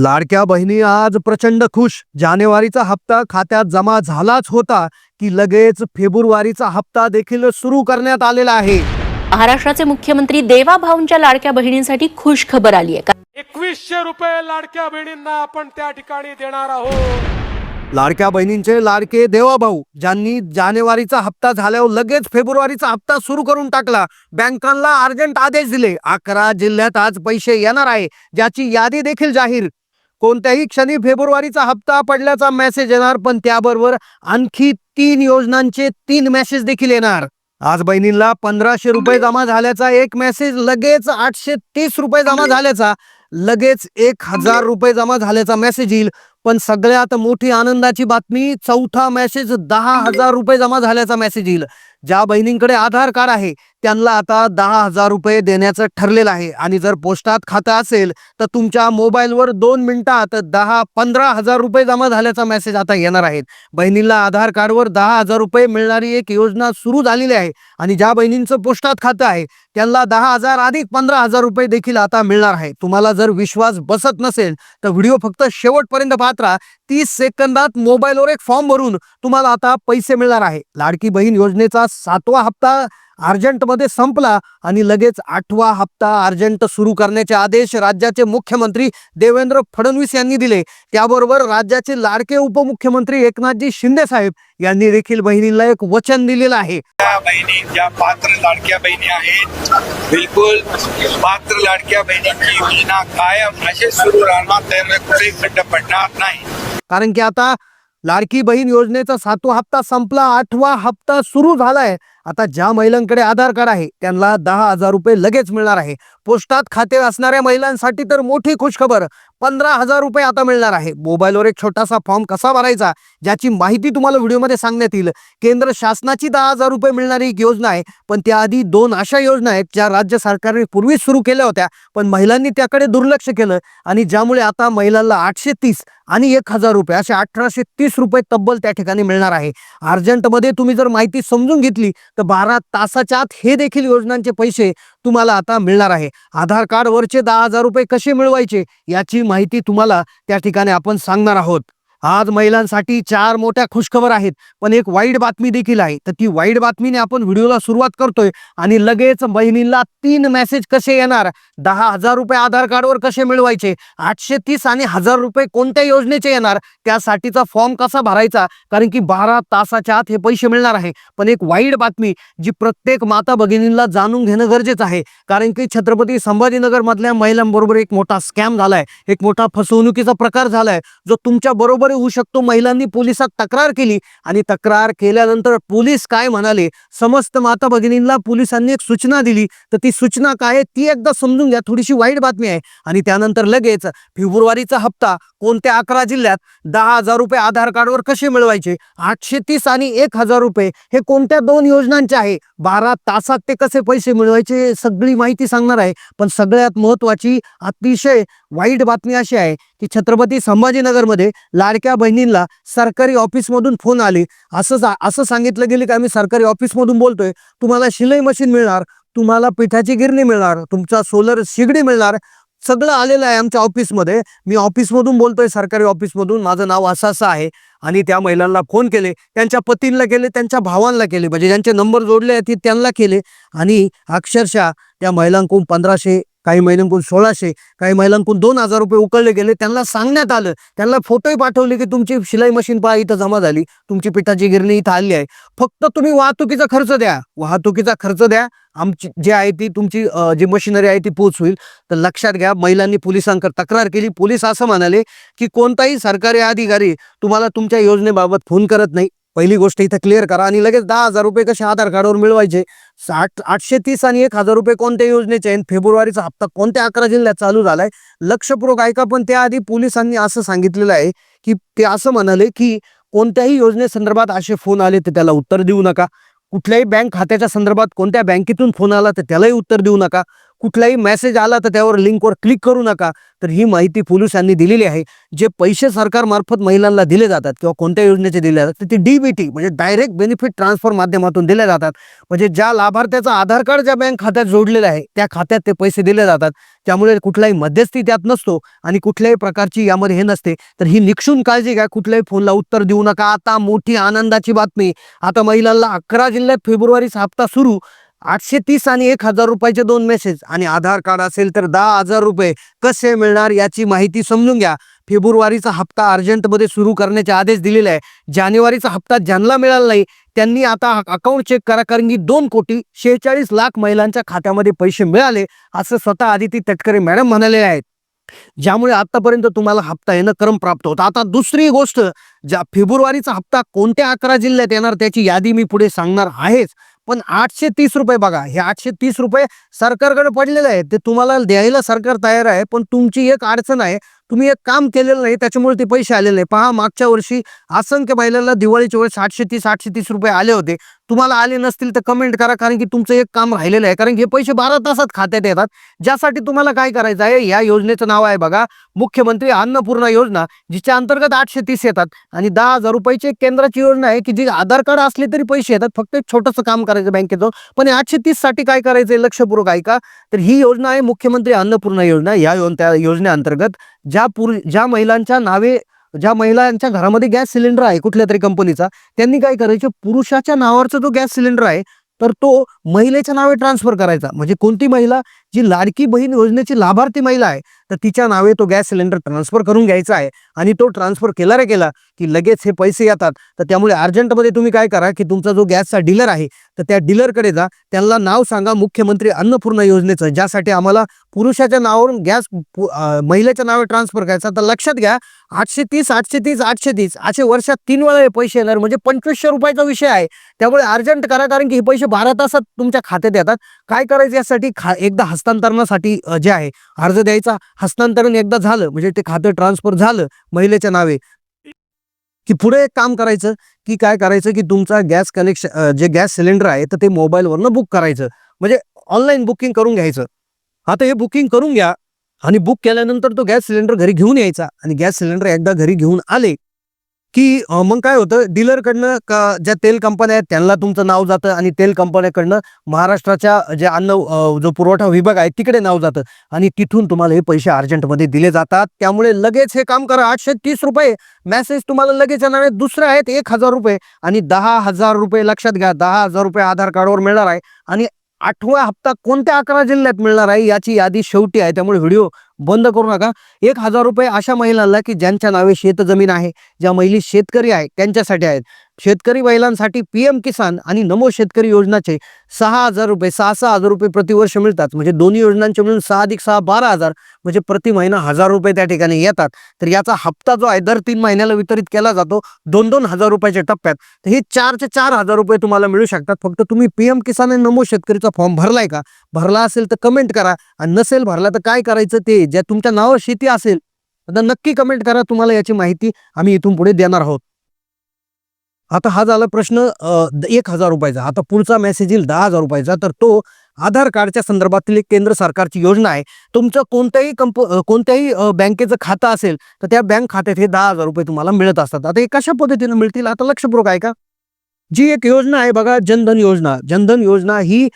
लाडक्या बहिणी आज प्रचंड खुश. जानेवारीचा हप्ता खात्यात जमा झालाच होता की लगेच फेब्रुवारीचा हप्ता देखील सुरू करण्यात आलेला आहे. महाराष्ट्राचे मुख्यमंत्री देवा भाऊंच्या लाडक्या बहिणींसाठी खुश खबर आली आहे. एकवीसशे रुपये लाडक्या बहिणींना आपण त्या ठिकाणी देणार आहोत. लाडक्या बहिणींचे लाडके देवाभाऊ ज्यांनी जानेवारीचा हप्ता झाल्यावर लगेच फेब्रुवारीचा हप्ता सुरू करून टाकला बँकांना अर्जंट आदेश दिले. अकरा जिल्ह्यात आज पैसे येणार आहे ज्याची यादी देखील जाहीर. कोणत्याही क्षणी फेब्रुवारीचा हप्ता पडल्याचा मेसेज येणार पण त्याबरोबर आणखी तीन योजनांचे तीन मेसेज देखील येणार. आज बहिणींना पंधराशे रुपये जमा झाल्याचा एक मेसेज लगेच आठशे तीस रुपये जमा झाल्याचा लगेच एक हजार रुपये जमा झाल्याचा मेसेज येईल. पण सगळ्यात मोठी आनंदाची बातमी चौथा मेसेज दहा हजार रुपये जमा झाल्याचा मेसेज येईल. ज्या बहिणींकडे आधार कार्ड आहे त्यांना आता दहा हजार रुपये देण्याचं ठरलेलं आहे. आणि जर पोस्टात खातं असेल तर तुमच्या मोबाईलवर दोन मिनिटात दहा पंधरा हजार रुपये जमा झाल्याचा मेसेज आता येणार आहेत बहिणींना आधार कार्डवर दहा हजार रुपये मिळणारी एक योजना सुरू झालेली आहे. आणि ज्या बहिणींचं पोस्टात खातं आहे त्यांना दहा हजार अधिक पंधरा हजार रुपये देखील आता मिळणार आहे. तुम्हाला जर विश्वास बसत नसेल तर व्हिडिओ फक्त शेवटपर्यंत पाहत राहा. तीस सेकंदात मोबाईलवर एक फॉर्म भरून तुम्हाला आता पैसे मिळणार आहे. लाडकी बहीण योजनेचा सातवा हप्ता अर्जंटमध्ये संपला आणि लगेच आठवा हप्ता अर्जंट सुरू करण्याचे आदेश राज्याचे मुख्यमंत्री देवेंद्र फडणवीस यांनी दिले. त्याबरोबर राज्याचे लाडके उपमुख्यमंत्री एकनाथजी शिंदे साहेब यांनी देखील बहिणीला एक वचन दिलेलं आहे. त्या बहिणी ज्या पात्र लाडक्या बहिणी आहेत बिलकुल पात्र लाडक्या बहिणीची योजना कायम असे सुरू राहणार त्यामुळे कुठेही खड्ड पडणार नाही. कारण की आता लाडकी बहीण योजनेचा सातवा हप्ता संपला आठवा हप्ता सुरू झालाय. आता ज्या महिलांकडे आधार कार्ड आहे त्यांना दहा हजार रुपये लगेच मिळणार आहे. पोस्टात खाते असणाऱ्या महिलांसाठी तर मोठी खुशखबर. पंधरा हजार रुपये आता मिळणार आहे. मोबाईलवर एक छोटासा फॉर्म कसा भरायचा ज्याची माहिती तुम्हाला व्हिडिओमध्ये सांगण्यात येईल. केंद्र शासनाची दहा हजार रुपये मिळणारी एक योजना आहे पण त्याआधी दोन अशा योजना आहेत ज्या राज्य सरकारने पूर्वीच सुरू केल्या होत्या पण महिलांनी त्याकडे दुर्लक्ष केलं आणि ज्यामुळे आता महिलांना आठशे तीस आणि एक हजार रुपये असे अठराशे तीस रुपये तब्बल त्या ठिकाणी मिळणार आहे. अर्जंटमध्ये तुम्ही जर माहिती समजून घेतली तर बारा तासाच्या आत हे देखील योजनांचे पैसे तुम्हाला आता मिळणार आहे. आधार कार्डवरचे दहा हजार रुपये कसे मिळवायचे याची माहिती तुम्हाला त्या ठिकाणी आपण सांगणार आहोत. आज महिलांसाठी चार मोठ्या खुशखबर आहेत पण एक वाईट बातमी देखील आहे. तर ती वाईट बातमीने आपण व्हिडिओला सुरुवात करतोय आणि लगेच बहिणींना तीन मेसेज कसे येणार? दहा हजार रुपये आधार कार्डवर कसे मिळवायचे? आठशे तीस आणि हजार रुपये कोणत्या योजनेचे येणार? त्यासाठीचा फॉर्म कसा भरायचा? कारण की बारा तासाच्या आत हे पैसे मिळणार आहे. पण एक वाईट बातमी जी प्रत्येक माता भगिनींना जाणून घेणं गरजेचं आहे. कारण की छत्रपती संभाजीनगर मधल्या महिलांबरोबर एक मोठा स्कॅम झालाय. एक मोठा फसवणुकीचा प्रकार झालाय जो तुमच्या बरोबर होऊ शकतो. महिलांनी पोलिसात तक्रार केली आणि तक्रार केल्यानंतर पोलीस काय म्हणाले? समस्त माता भगिनींना पोलिसांनी एक सूचना दिली. तर ती सूचना काय आहे? ती एकदा समजून घ्या. थोडीशी वाईट बातमी आहे. आणि त्यानंतर लगेच फेब्रुवारीचा हप्ता कोणत्या अकरा जिल्ह्यात दहा हजार रुपये आधार कार्डवर कसे मिळवायचे? आठशे तीस आणि एक हजार रुपये. हे कोणत्या दोन योजनांचे आहे? बारा तासात ते कसे पैसे मिळवायचे सगळी माहिती सांगणार आहे. पण सगळ्यात महत्वाची अतिशय वाईट बातमी अशी आहे की छत्रपती संभाजीनगरमध्ये लाडक्या बहिणींना सरकारी ऑफिसमधून फोन आले. असं असं सांगितलं गेलं की आम्ही सरकारी ऑफिसमधून बोलतोय. तुम्हाला शिलाई मशीन मिळणार तुम्हाला पिठाची गिरणी मिळणार तुमचा सोलर शिगडी मिळणार. सगळं आलेलं आहे आमच्या ऑफिसमध्ये. मी ऑफिसमधून बोलतोय सरकारी ऑफिसमधून. माझं नाव असं असं आहे. आणि त्या महिलांना फोन केले. त्यांच्या पतींना केले त्यांच्या भावांना केले. म्हणजे ज्यांचे नंबर जोडले आहेत त्यांना केले. आणि अक्षरशः त्या महिलांकडून पंधराशे काही महिलांकडून सोळाशे काही महिलांकडून दोन हजार रुपये उकळले गेले. त्यांना सांगण्यात आलं. त्यांना फोटोही पाठवले की तुमची शिलाई मशीन पहा इथं जमा झाली. तुमची पिठाची गिरणी इथं आली आहे. फक्त तुम्ही वाहतुकीचा खर्च द्या. वाहतुकीचा खर्च द्या. आमची जी आहे ती तुमची जी मशिनरी आहे ती पोच होईल. तर लक्षात घ्या महिलांनी पोलिसांकडे तक्रार केली. पोलीस असं म्हणाले की कोणताही सरकारी अधिकारी तुम्हाला तुमच्या योजनेबाबत फोन करत नाही. पहिली गोष्ट इथं क्लिअर करा आणि लगेच दहा हजार रुपये कसे आधार कार्डवर मिळवायचे? साठ आठशे तीस आणि एक हजार रुपये कोणत्या योजनेचे आहेत? फेब्रुवारीचा हप्ता कोणत्या अकरा जिल्ह्यात चालू झालाय? लक्षपूर्वक ऐका पण त्याआधी पोलिसांनी असं सांगितलेलं आहे की ते असं म्हणाले की कोणत्याही योजनेसंदर्भात असे फोन आले तर त्याला उत्तर देऊ नका. कुठल्याही बँक खात्याच्या संदर्भात कोणत्या बँकेतून फोन आला तर त्यालाही उत्तर देऊ नका. कुठलाही मेसेज आला तर त्यावर लिंकवर क्लिक करू नका. तर ही माहिती पोलिसांनी दिलेली आहे. जे पैसे सरकारमार्फत महिलांना दिले जातात किंवा कोणत्या योजनेचे दिले जातात तर ते डीबीटी म्हणजे डायरेक्ट बेनिफिट ट्रान्सफर माध्यमातून दिले जातात. म्हणजे ज्या लाभार्थ्याचा आधार कार्ड ज्या बँक खात्यात जोडलेलं आहे त्या खात्यात ते पैसे दिले जातात. त्यामुळे कुठलाही मध्यस्थी त्यात नसतो आणि कुठल्याही प्रकारची यामध्ये हे नसते. तर ही निक्षून काळजी घ्या. कुठल्याही फोनला उत्तर देऊ नका. आता मोठी आनंदाची बातमी. आता महिलांना अकरा जिल्ह्यात फेब्रुवारीचा हप्ता सुरू. आठशे तीस आणि एक हजार रुपयाचे दोन मेसेज आणि आधार कार्ड असेल तर दहा हजार रुपये. कसे मिळणार याची माहिती समजून घ्या. फेब्रुवारीचा हप्ता अर्जंटमध्ये सुरू करण्याचे आदेश दिलेले आहे. जानेवारीचा हप्ता ज्यांना मिळाला नाही त्यांनी आता अकाउंट चेक करा कारण की दोन कोटी शेहेचाळीस लाख महिलांच्या खात्यामध्ये पैसे मिळाले असं स्वतः आदिती तटकरे मॅडम म्हणाले आहेत. ज्यामुळे आतापर्यंत तुम्हाला हप्ता येणं क्रम प्राप्त होता. आता दुसरी गोष्ट ज्या फेब्रुवारीचा हप्ता कोणत्या अकरा जिल्ह्यात येणार त्याची यादी मी पुढे सांगणार आहेच. पण आठशे तीस रुपये बघा हे आठशे तीस रुपये सरकारकडे पडलेले आहे ते तुम्हाला द्यायला सरकार तयार आहे पण तुमची एक अडचण आहे. तुम्ही एक काम केलेलं नाही त्याच्यामुळे ते पैसे आलेले नाही. पहा मागच्या वर्षी असंख्य महिलांना दिवाळीच्या वेळेस आठशे तीस आठशे तीस रुपये आले होते. तुम्हाला आले नसतील तर कमेंट करा कारण की तुमचं एक काम राहिलेलं आहे. कारण की हे पैसे बारा तासात खात्यात येतात. ज्यासाठी तुम्हाला काय करायचं आहे या योजनेचं नाव आहे बघा मुख्यमंत्री अन्नपूर्णा योजना जिच्या अंतर्गत आठशे तीस येतात. आणि दहा हजार रुपयाची एक केंद्राची योजना आहे की जी आधार कार्ड असले तरी पैसे येतात. फक्त एक छोटंसं काम करायचं बँकेचं. पण आठशे तीससाठी काय करायचं आहे लक्षपूर्वक ऐका. तर ही योजना आहे मुख्यमंत्री अन्नपूर्णा योजना. या योन त्या योजनेअंतर्गत ज्या पुर ज्या महिलांच्या नावे ज्या महिलांच्या घरामध्ये गॅस सिलेंडर आहे कुठल्या तरी कंपनीचा त्यांनी काय करायचं पुरुषाच्या नावावरचा जो गॅस सिलेंडर आहे तर तो महिलेच्या नावे ट्रान्सफर करायचा. म्हणजे कोणती महिला जी लाडकी बहीण योजनेची लाभार्थी महिला आहे तर तिच्या नावे तो गॅस सिलेंडर ट्रान्सफर करून घ्यायचा आहे. आणि तो ट्रान्सफर केला रे केला की लगेच हे पैसे येतात. तर त्यामुळे अर्जंटमध्ये तुम्ही काय करा की तुमचा जो गॅसचा डीलर आहे तर त्या डीलरकडे जा. त्यांना नाव सांगा मुख्यमंत्री अन्नपूर्णा योजनेचं ज्यासाठी आम्हाला पुरुषाच्या नावावरून गॅस पु- महिलेच्या नावे ट्रान्सफर करायचा. तर लक्षात घ्या आठशे तीस आठशे तीस आठशे तीस असे वर्षात तीन वेळा हे पैसे येणार. म्हणजे पंचवीसशे रुपयाचा विषय आहे. त्यामुळे अर्जंट करा कारण की हे पैसे बारा तासात तुमच्या खात्यात येतात. काय करायचं यासाठी खा एकदा हस्तांतरणासाठी जे आहे अर्ज द्यायचा. हस्तांतरण एकदा झालं म्हणजे ते खातं ट्रान्सफर झालं महिलेच्या नावे. की पुढे एक काम करायचं की काय करायचं की तुमचा गॅस कनेक्शन जे गॅस सिलेंडर आहे तर ते मोबाईलवरनं बुक करायचं. म्हणजे ऑनलाईन बुकिंग करून घ्यायचं. आता हे बुकिंग करून घ्या आणि बुक केल्यानंतर तो गॅस सिलेंडर घरी घेऊन यायचा. आणि गॅस सिलेंडर एकदा घरी घेऊन आले की मग काय होतं डीलरकडनं का ज्या तेल कंपन्या आहेत त्यांना तुमचं नाव जातं आणि तेल कंपन्याकडनं महाराष्ट्राच्या जे अन्न जो पुरवठा विभाग आहे तिकडे नाव जातं आणि तिथून तुम्हाला हे पैसे अर्जंटमध्ये दिले जातात. त्यामुळे लगेच हे काम करा. आठशे तीस रुपये मेसेज तुम्हाला लगेच येणार आहे दुसरे आहेत एक हजार रुपये आणि दहा हजार रुपये लक्षात घ्या. दहा हजार रुपये आधार कार्डवर मिळणार आहे आणि आठवा हप्ता कोणत्या अकरा जिल्ह्यात मिळणार आहे याची यादी शेवटी आहे. त्यामुळे व्हिडिओ बंद करू नका. एक हजार रुपये अशा महिलांना की ज्यांच्या नावे शेतजमीन आहे ज्या महिला शेतकरी आहे त्यांच्यासाठी आहेत. शेतकरी महिलांसाठी पी एम किसान आणि नमो शेतकरी योजनाचे सहा हजार रुपये सहा सहा हजार रुपये प्रतिवर्ष मिळतात. म्हणजे दोन्ही योजनांचे मिळून सहा अधिक सहा बारा हजार म्हणजे प्रति महिना हजार रुपये त्या ठिकाणी येतात. तर याचा हप्ता जो आहे दर तीन महिन्याला वितरित केला जातो दोन दोन हजार रुपयाच्या टप्प्यात. तर हे चारचे चार हजार रुपये तुम्हाला मिळू शकतात. फक्त तुम्ही पी एम किसान आणि नमो शेतकरीचा फॉर्म भरलाय का? भरला असेल तर कमेंट करा. आणि नसेल भरला तर काय करायचं ते ज्या तुमच्या नावावर शेती असेल तर नक्की कमेंट करा. तुम्हाला याची माहिती आम्ही इथून पुढे देणार आहोत. आता हा झाला प्रश्न द- एक हजार रुपयाचा. आता पुढचा मेसेज येईल दहा हजार रुपयाचा. तर तो आधार कार्डच्या संदर्भातील एक केंद्र सरकारची योजना आहे. तुमचं कोणत्याही कंप कोणत्याही बँकेचं खातं असेल तर त्या बँक खात्यात हे दहा हजार रुपये तुम्हाला मिळत असतात. आता हे कशा पद्धतीनं मिळतील? आता लक्षपूर्वक आहे का जी एक योजना आहे बघा जनधन योजना. जनधन योजना ही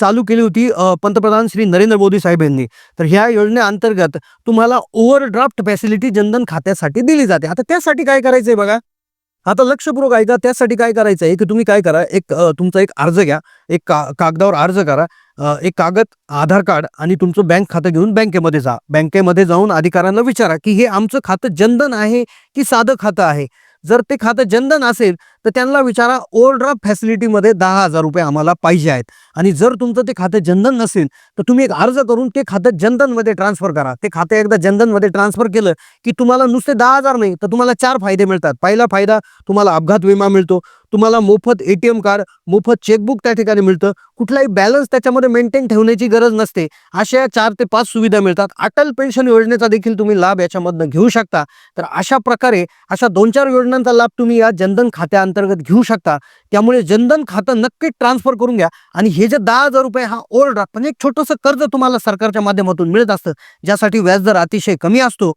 चालू केली होती पंतप्रधान श्री नरेंद्र मोदी साहेब यांनी. तर ह्या योजनेअंतर्गत तुम्हाला ओव्हरड्राफ्ट फॅसिलिटी जनधन खात्यासाठी दिली जाते. आता त्यासाठी काय करायचंय बघा? आता लक्षपूर्वक ऐका त्यासाठी काय करायचं आहे की तुम्ही काय करा एक तुमचा एक अर्ज घ्या. एक का कागदावर अर्ज करा. एक कागद आधार कार्ड आणि तुमचं बँक खातं घेऊन बँकेमध्ये जा. बँकेमध्ये जाऊन अधिकाऱ्यांना विचारा की हे आमचं खातं जनधन आहे की साधं खातं आहे? जर ते खातं जनधन असेल तर त्यांना विचारा ओव्हरड्राफ्ट फॅसिलिटीमध्ये दहा हजार रुपये आम्हाला पाहिजे आहेत. आणि जर तुमचं ते खातं जनधन नसेल तर तुम्ही एक अर्ज करून ते खातं जनधनमध्ये ट्रान्सफर करा. ते खातं एकदा जनधनमध्ये ट्रान्सफर केलं की तुम्हाला नुसते दहा हजार नाही तर तुम्हाला चार फायदे मिळतात. पहिला फायदा तुम्हाला अपघात विमा मिळतो तुम्हाला मोफत ए टी एम कार्ड मोफत चेकबुक त्या ठिकाणी मिळतं. कुठलाही बॅलन्स त्याच्यामध्ये मेंटेन ठेवण्याची गरज नसते. अशा चार ते पाच सुविधा मिळतात. अटल पेन्शन योजनेचा देखील तुम्ही लाभ याच्यामधनं घेऊ शकता. तर अशा प्रकारे अशा दोन चार योजनांचा लाभ तुम्ही या जनधन खात्यात अंतर्गत घेऊ शकता. त्यामुळे जनधन खातं नक्कीच ट्रान्सफर करून घ्या. आणि हे जे दहा हजार रुपये हा ओव्हरड्राफ्ट म्हणजे एक छोटंसं कर्ज तुम्हाला सरकारच्या माध्यमातून मिळत असतं. ज्यासाठी व्याजदर अतिशय कमी असतो.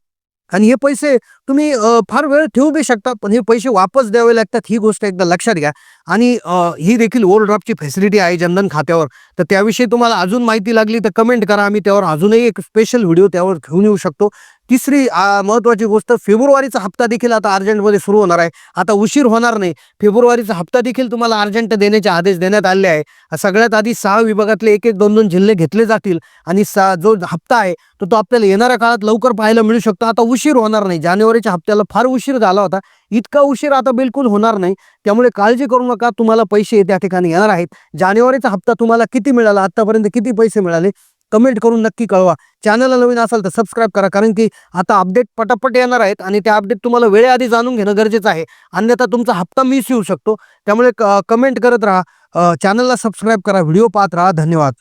आणि हे पैसे तुम्ही फार वेळ ठेवू बी शकता पण हे पैसे वापस द्यावे लागतात ही गोष्ट एकदा लक्षात घ्या. आणि ही देखील ओव्हरड्राफ्टची फॅसिलिटी आहे जनधन खात्यावर. तर त्याविषयी तुम्हाला अजून माहिती लागली तर कमेंट करा. आम्ही त्यावर अजूनही एक स्पेशल व्हिडिओ त्यावर घेऊन येऊ शकतो. तिसरी महत्वाची महत्त्वाची गोष्ट फेब्रुवारीचा हप्ता देखील आता अर्जंटमध्ये सुरू होणार आहे. आता उशीर होणार नाही. फेब्रुवारीचा हप्ता देखील तुम्हाला अर्जंट देण्याचे आदेश देण्यात आले आहे. सगळ्यात आधी सहा विभागातले एक एक दोन दोन जिल्हे घेतले जातील आणि सा जो हप्ता आहे तो तो आपल्याला येणाऱ्या काळात लवकर पाहायला मिळू शकतो. आता उशीर होणार नाही. जानेवारीच्या हप्त्याला फार उशीर झाला होता. इतका उशीर आता बिलकुल होणार नाही. त्यामुळे काळजी करू नका. तुम्हाला पैसे त्या ठिकाणी येणार आहेत. जानेवारीचा हप्ता तुम्हाला किती मिळाला? आतापर्यंत किती पैसे मिळाले? कमेंट करून नक्की कळवा. चॅनलला नवीन असाल तर सबस्क्राईब करा. कारण की आता अपडेट पटापट येणार आहेत आणि त्या अपडेट तुम्हाला वेळेआधी जाणून घेणं गरजेचं आहे. अन्यथा तुमचा हप्ता मिस येऊ शकतो. त्यामुळे कमेंट करत राहा. चॅनलला सबस्क्राईब करा. व्हिडिओ पाहत राहा. धन्यवाद.